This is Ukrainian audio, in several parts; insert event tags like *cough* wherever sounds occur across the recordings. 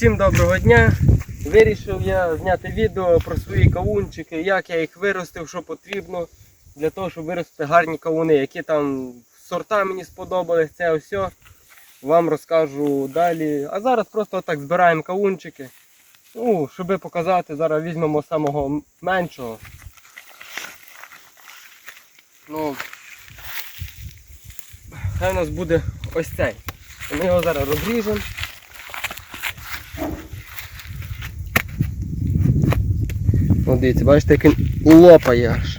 Всім доброго дня! Вирішив я зняти відео про свої кавунчики, як я їх виростив, що потрібно для того, щоб виростити гарні кавуни, які там сорта мені сподобались, це все вам розкажу далі. А зараз просто так збираємо кавунчики. Ну, щоб показати, зараз візьмемо самого меншого. Ну, хай у нас буде ось цей. Ми його зараз розріжемо. От дивіться, бачите, як він лопає аж.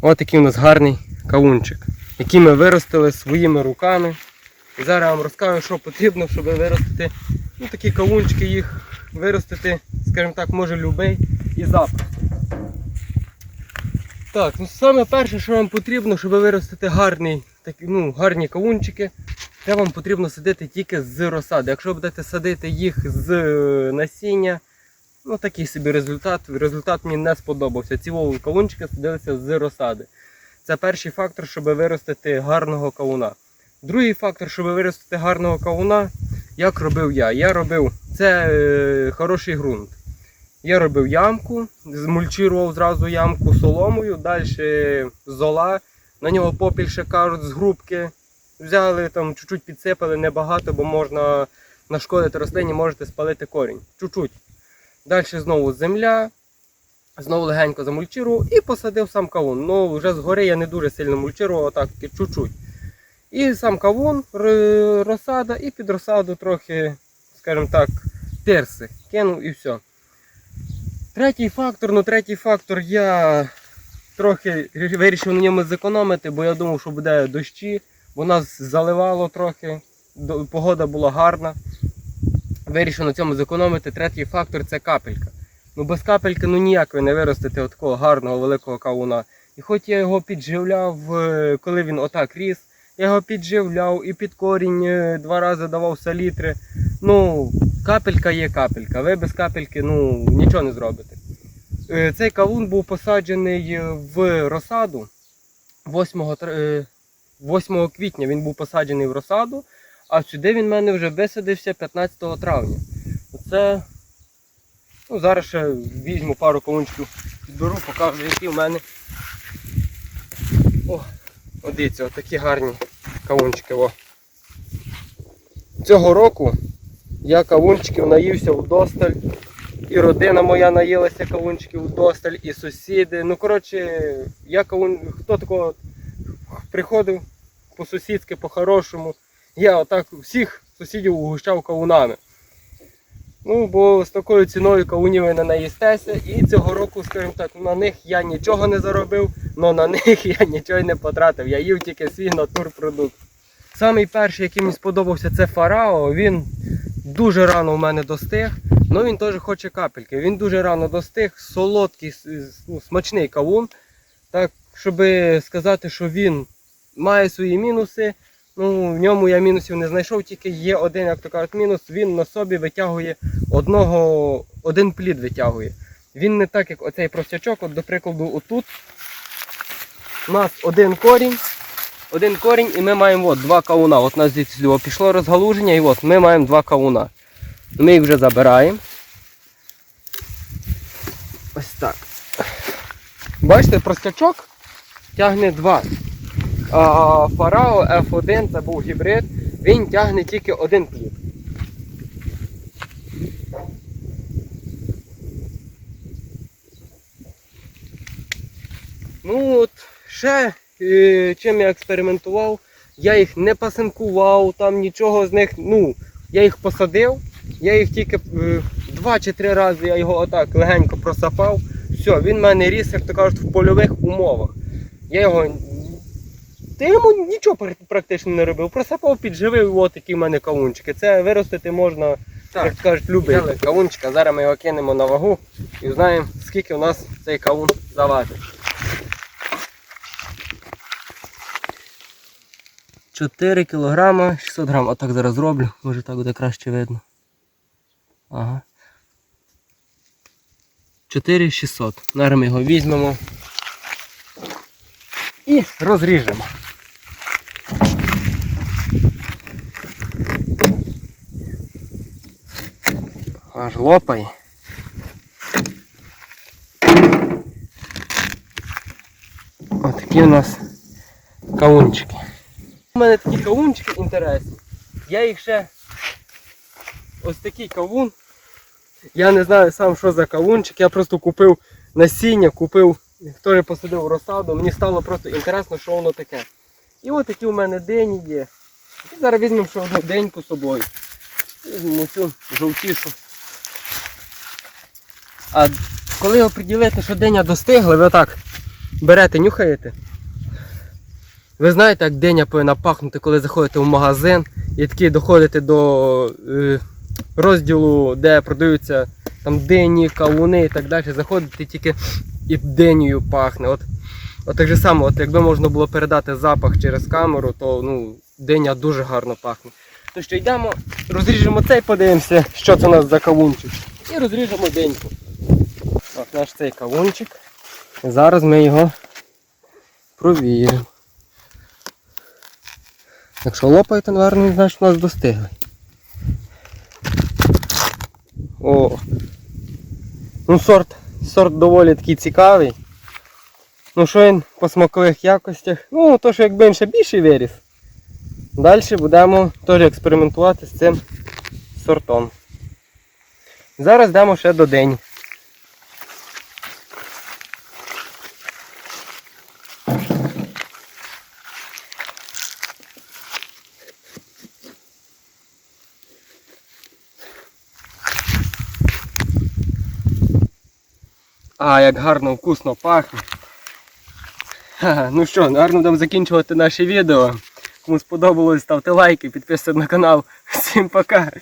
Ось такий у нас гарний кавунчик, який ми виростили своїми руками. І зараз я вам розкажу, що потрібно, щоб виростити ну, такі кавунчики, їх виростити, скажімо так, може любий і запросто. Так, ну саме перше, що вам потрібно, щоб виростити гарний, так, ну, гарні кавунчики, це вам потрібно садити тільки з розсади. Якщо будете садити їх з е, насіння, ну такий собі результат. Результат мені не сподобався. Ці вові кавунчики садилися з розсади. Це перший фактор, щоб виростити гарного кавуна. Другий фактор, щоб виростити гарного кавуна, як робив я. Я робив це е, хороший ґрунт. Я робив ямку, змульчував зразу ямку соломою, далі зола, на нього попіль ще кажуть з грубки. Взяли там чуть-чуть підсипали, небагато, бо можна нашкодити рослині, можете спалити корінь. Чуть-чуть. Далі знову земля, знову легенько замульчирував і посадив сам кавун. Ну, вже згори я не дуже сильно мульчирував, тільки чуть-чуть. І сам кавун, розсада, і під розсаду трохи, скажімо так, терси. Кинув і все. Третій фактор, ну третій фактор я трохи вирішив на ньому зекономити, бо я думав, що буде дощі, бо нас заливало трохи, погода була гарна. Вирішив на цьому зекономити. Третій фактор це капелька. Ну без капельки ну ніяк ви не виростете такого гарного великого кавуна. І хоч я його підживляв, е, коли він отак ріс, я його підживляв і під корінь е, два рази давав салітри. Ну, капелька є капелька. Ви без капельки ну, нічого не зробите. Е, Цей кавун був посаджений в розсаду 8, е, 8 квітня він був посаджений в розсаду, а сюди він в мене вже висадився 15 травня. Оце. Ну, зараз ще візьму пару кавунчиків, підберу, покажу, які в мене. О, от дивіться, такі гарні кавунчики. О. Цього року я кавунчиків наївся вдосталь. І родина моя наїлася кавунчиків вдосталь, і сусіди. Ну, коротше, я кавун. Хто такого приходив по-сусідськи, по-хорошому. Я отак всіх сусідів угощав кавунами. Ну, бо з такою ціною кавунів ви не наїстеся. І цього року, скажімо так, на них я нічого не заробив, але на них *laughs* я нічого не потратив. Я їв тільки свій натурпродукт. Самий перший, який мені сподобався, це фарао. Він дуже рано в мене достиг. Ну він теж хоче капельки. Він дуже рано достиг, солодкий, ну, смачний кавун. Так, щоб сказати, що він має свої мінуси. Ну, в ньому я мінусів не знайшов, тільки є один, як то кажуть, мінус. Він на собі витягує одного, один плід витягує. Він не так, як оцей простячок, от, до прикладу, отут. У нас один корінь, один корінь, і ми маємо от, два кавуна. От у нас звідси пішло розгалуження, і от ми маємо два кавуна. Ми їх вже забираємо. Ось так. Бачите, простячок тягне два. Фарао F1 це був гібрид, він тягне тільки один плід. Ну от, ще е, чим я експериментував, я їх не пасинкував, там нічого з них, ну, я їх посадив, я їх тільки е, два чи три рази я його отак легенько просапав. Все, він в мене ріс, як то кажуть, в польових умовах. Я його. Та я йому нічого практично не робив. Просапав, підживив, і от такі в мене кавунчики. Це виростити можна, як то кажуть, любити. Кавунчика. Зараз ми його кинемо на вагу і знаємо, скільки у нас цей кавун заважить. 4 кілограма 600 грам. Отак зараз зроблю, може так буде краще видно. Ага. 4600. Зараз ми його візьмемо і розріжемо. Аж лопає. Отакі у нас кавунчики. У мене такі кавунчики інтересні. Я їх ще ось такий кавун. Я не знаю сам, що за кавунчик. Я просто купив насіння, купив, теж посадив розсаду. Мені стало просто інтересно, що воно таке. І от такі у мене дині є. І зараз візьмемо ще одну деньку з собою. Візьмемо цю жовтішу. А коли оприділите, що диня достигла, ви отак берете, нюхаєте. Ви знаєте, як диня повинна пахнути, коли заходите в магазин і такі доходите до е, розділу, де продаються там дині, кавуни і так далі. Заходите тільки і динею пахне. От, от так же само, от якби можна було передати запах через камеру, то ну, диня дуже гарно пахне. То що йдемо, розріжемо цей, подивимося, що це у нас за кавунчик. І розріжемо деньку. От наш цей кавунчик. І зараз ми його провіримо. Якщо лопає, то, напевно, значить у нас достигли. О! Ну сорт, сорт доволі такий цікавий. Ну що він по смакових якостях? Ну, то що якби він ще більший виріс. Далі будемо теж експериментувати з цим сортом. Зараз йдемо ще до день. А, як гарно, вкусно пахне. Ха, Ну що, гарно будемо закінчувати наше відео. Кому сподобалось, ставте лайки, підписуйтесь на канал. Всім пока!